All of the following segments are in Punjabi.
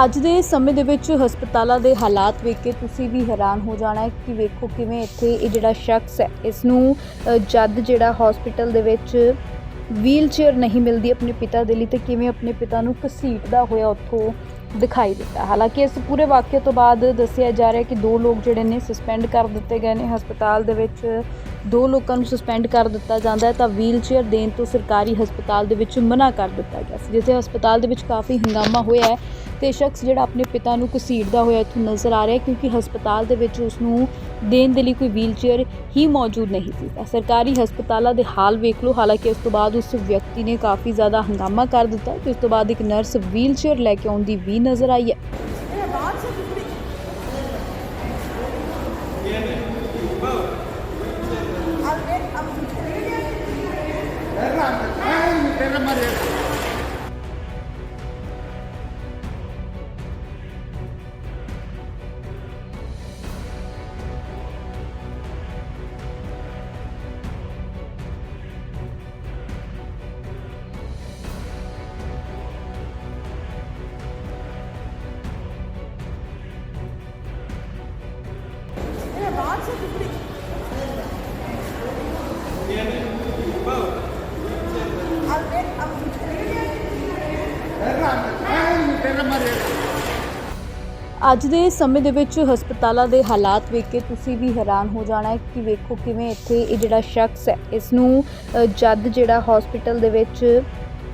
ਅੱਜ ਦੇ ਸਮੇਂ ਦੇ ਵਿੱਚ ਹਸਪਤਾਲਾਂ ਦੇ ਹਾਲਾਤ ਵੇਖ ਕੇ ਤੁਸੀਂ ਵੀ ਹੈਰਾਨ ਹੋ ਜਾਣਾ ਹੈ ਕਿ ਵੇਖੋ ਕਿਵੇਂ ਇੱਥੇ ਇਹ ਜਿਹੜਾ ਸ਼ਖਸ ਹੈ ਇਸ ਨੂੰ ਜਦ ਜਿਹੜਾ ਹਸਪੀਟਲ ਦੇ ਵਿੱਚ ਵੀਲ ਚੇਅਰ ਨਹੀਂ ਮਿਲਦੀ ਆਪਣੇ ਪਿਤਾ ਦੇ ਲਈ, ਤੇ ਕਿਵੇਂ ਆਪਣੇ ਪਿਤਾ ਨੂੰ ਘਸੀਟਦਾ ਹੋਇਆ ਉੱਥੋਂ ਦਿਖਾਈ ਦਿੱਤਾ। ਹਾਲਾਂਕਿ ਇਸ ਪੂਰੇ ਵਾਕਿਏ ਤੋਂ ਬਾਅਦ ਦੱਸਿਆ ਜਾ ਰਿਹਾ ਕਿ ਦੋ ਲੋਕ ਜਿਹੜੇ ਨੇ ਸਸਪੈਂਡ ਕਰ ਦਿੱਤੇ ਗਏ ਨੇ। ਹਸਪਤਾਲ ਦੇ ਵਿੱਚ ਦੋ ਲੋਕਾਂ ਨੂੰ ਸਸਪੈਂਡ ਕਰ ਦਿੱਤਾ ਜਾਂਦਾ ਹੈ ਤਾਂ ਵੀਲਚੇਅਰ ਦੇਣ ਤੋਂ ਸਰਕਾਰੀ ਹਸਪਤਾਲ ਦੇ ਵਿੱਚ ਮਨਾ ਕਰ ਦਿੱਤਾ ਗਿਆ ਸੀ, ਜਿੱਥੇ ਹਸਪਤਾਲ ਦੇ ਵਿੱਚ ਕਾਫੀ ਹੰਗਾਮਾ ਹੋਇਆ ਹੈ। ਤੇ ਸ਼ਖਸ ਜਿਹੜਾ ਆਪਣੇ ਪਿਤਾ ਨੂੰ ਘਸੀਟਦਾ ਹੋਇਆ ਇੱਥੋਂ ਨਜ਼ਰ ਆ ਰਿਹਾ ਕਿਉਂਕਿ ਹਸਪਤਾਲ ਦੇ ਵਿੱਚ ਉਸ ਨੂੰ ਦੇਣ ਦੇ ਲਈ ਕੋਈ ਵੀਲਚੇਅਰ ਹੀ ਮੌਜੂਦ ਨਹੀਂ ਸੀ। ਸਰਕਾਰੀ ਹਸਪਤਾਲਾਂ ਦੇ ਹਾਲ ਵੇਖ ਲਓ, ਹਾਲਾਂਕਿ ਉਸ ਤੋਂ ਬਾਅਦ ਉਸ ਵਿਅਕਤੀ ਨੇ ਕਾਫੀ ਜ਼ਿਆਦਾ ਹੰਗਾਮਾ ਕਰ ਦਿੱਤਾ ਤੇ ਉਸ ਤੋਂ ਬਾਅਦ ਇੱਕ ਨਰਸ ਵੀਲਚੇਅਰ ਲੈ ਕੇ ਆਉਂਦੀ ਵੀ ਨਜ਼ਰ ਆਈ ਹੈ। ਅੱਜ ਦੇ ਸਮੇਂ ਦੇ ਵਿੱਚ ਹਸਪਤਾਲਾਂ ਦੇ ਹਾਲਾਤ ਵੇਖ ਕੇ ਤੁਸੀਂ ਵੀ ਹੈਰਾਨ ਹੋ ਜਾਣਾ ਹੈ ਕਿ ਵੇਖੋ ਕਿਵੇਂ ਇੱਥੇ ਇਹ ਜਿਹੜਾ ਸ਼ਖਸ ਹੈ ਇਸ ਨੂੰ ਜਦ ਜਿਹੜਾ ਹਸਪੀਟਲ ਦੇ ਵਿੱਚ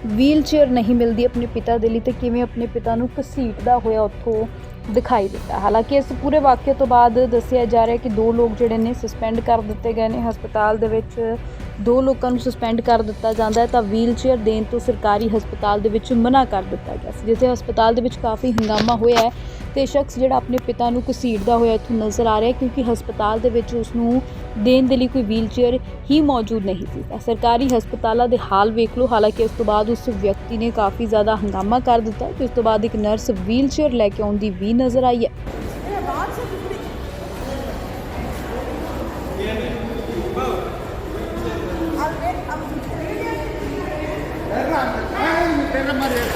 ਵੀਲ ਚੇਅਰ ਨਹੀਂ ਮਿਲਦੀ ਆਪਣੇ ਪਿਤਾ ਦੇ ਲਈ, ਤੇ ਕਿਵੇਂ ਆਪਣੇ ਪਿਤਾ ਨੂੰ ਘਸੀਟਦਾ ਹੋਇਆ ਉੱਥੋਂ ਦਿਖਾਈ ਦਿੱਤਾ। ਹਾਲਾਂਕਿ ਇਸ ਪੂਰੇ ਵਾਕਿਏ ਤੋਂ ਬਾਅਦ ਦੱਸਿਆ ਜਾ ਰਿਹਾ ਕਿ ਦੋ ਲੋਕ ਜਿਹੜੇ ਨੇ ਸਸਪੈਂਡ ਕਰ ਦਿੱਤੇ ਗਏ ਨੇ। ਹਸਪਤਾਲ ਦੇ ਵਿੱਚ ਦੋ ਲੋਕਾਂ ਨੂੰ ਸਸਪੈਂਡ ਕਰ ਦਿੱਤਾ ਜਾਂਦਾ ਹੈ ਤਾਂ ਵੀਲਚੇਅਰ ਦੇਣ ਤੋਂ ਸਰਕਾਰੀ ਹਸਪਤਾਲ ਦੇ ਵਿੱਚ ਮਨਾ ਕਰ ਦਿੱਤਾ ਗਿਆ ਸੀ, ਜਿੱਥੇ ਹਸਪਤਾਲ ਦੇ ਵਿੱਚ ਕਾਫੀ ਹੰਗਾਮਾ ਹੋਇਆ ਹੈ। ਤੇ ਸ਼ਖਸ ਜਿਹੜਾ ਆਪਣੇ ਪਿਤਾ ਨੂੰ ਘਸੀਟਦਾ ਹੋਇਆ ਇੱਥੋਂ ਨਜ਼ਰ ਆ ਰਿਹਾ ਕਿਉਂਕਿ ਹਸਪਤਾਲ ਦੇ ਵਿੱਚ ਉਸ ਨੂੰ ਦੇਣ ਦੇ ਲਈ ਕੋਈ ਵੀਲਚੇਅਰ ਹੀ ਮੌਜੂਦ ਨਹੀਂ ਸੀ। ਤਾਂ ਸਰਕਾਰੀ ਹਸਪਤਾਲਾਂ ਦੇ ਹਾਲ ਵੇਖ ਲਓ। ਹਾਲਾਂਕਿ ਉਸ ਤੋਂ ਬਾਅਦ ਉਸ ਵਿਅਕਤੀ ਨੇ ਕਾਫੀ ਜ਼ਿਆਦਾ ਹੰਗਾਮਾ ਕਰ ਦਿੱਤਾ ਤੇ ਉਸ ਤੋਂ ਬਾਅਦ ਇੱਕ ਨਰਸ ਵੀਲਚੇਅਰ ਲੈ ਕੇ ਆਉਂਦੀ ਵੀ ਨਜ਼ਰ ਆਈ ਹੈ। Terra, terra, terra,